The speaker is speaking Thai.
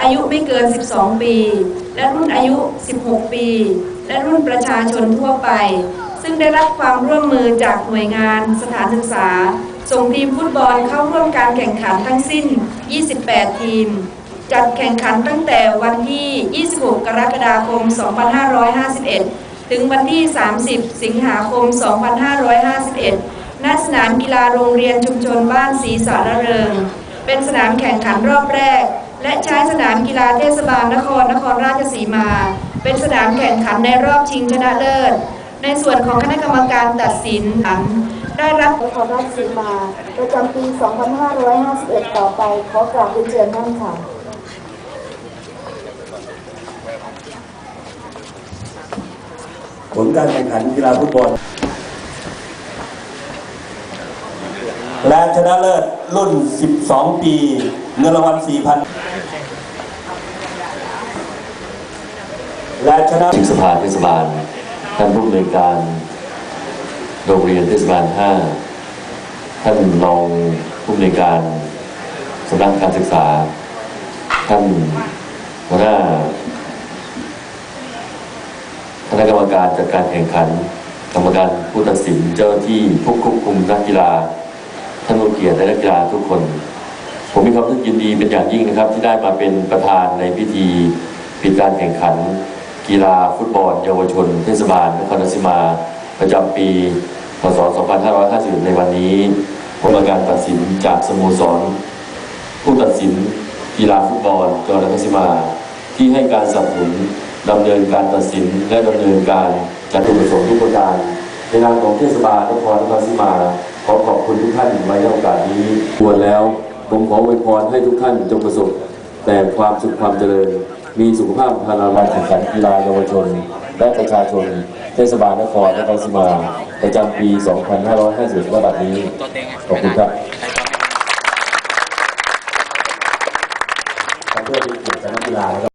อายุไม่เกิน 12 ปี และรุ่นอายุ 16 ปี และรุ่นประชาชนทั่วไป ซึ่งได้รับความร่วมมือจากหน่วยงาน สถานศึกษา ส่งทีมฟุตบอลเข้าร่วมการแข่งขันทั้งสิ้น 28 ทีม จัดแข่งขันตั้งแต่วันที่ 26 กรกฎาคม 2551 ถึงวันที่ 30 สิงหาคม 2551ณสนามกีฬาโรงเรียนชุมชนบ้านศรีสารเริง เป็นสนามแข่งขันรอบแรก และใช้สนามกีฬาเทศบาลนครนครราชสีมา เป็นสนามแข่งขันในรอบชิงชนะเลิศ ในส่วนของคณะกรรมการตัดสินได้รับนครราชสีมาประจำปี 2551 ต่อไป ขอกราบเรียนเชิญท่านค่ะผลการแข่งขันกีฬาฟุตบอล และชนะเลิศรุ่น 12 ปี เงินรางวัล 4,000 และชนะชิงสภาเทศบาลท่านผู้อำนวยการโรงเรียนเทศบาล 5 ท่านรองผู้อำนวยการสำนักการศึกษา ท่านหัวหน้าคณะกรรมการจัดการแข่งขัน กรรมการผู้ตัดสินเจ้าที่ผู้ควบคุมนักกีฬา ท่านผู้เกียรติและนักกีฬาทุกคน ผมมีความรู้สึกยินดีเป็นอย่างยิ่งนะครับ ที่ได้มาเป็นประธานในพิธีปิดการแข่งขัน กีฬาฟุตบอล เยาวชน เทศบาลนครราชสีมา ประจำปีพศ 2550 ในวันนี้ผลการตัดสินจากสโมสร ผู้ตัดสินกีฬาฟุตบอลจังหวัดนครราชสีมา ที่ให้การสนับสนุนดำเนินการตัดสินและดำเนินการจัดจุปสงค์ทุกประการในนามของเทศบาลนครราชสีมา ขอขอบคุณทุกท่านไว้ในโอกาสนี้ควรแล้ว ผมขออวยพรให้ทุกท่านจงประสบ แต่ความสุขความเจริญ มีสุขภาพพลานามัยแข่งขันกีฬาเยาวชน และประชาชน เทศบาลนครนครสมาประจำปี 2550ว่าบัดนี้ ขอบคุณครับเพื่อเป็นเกียรตินักกีฬา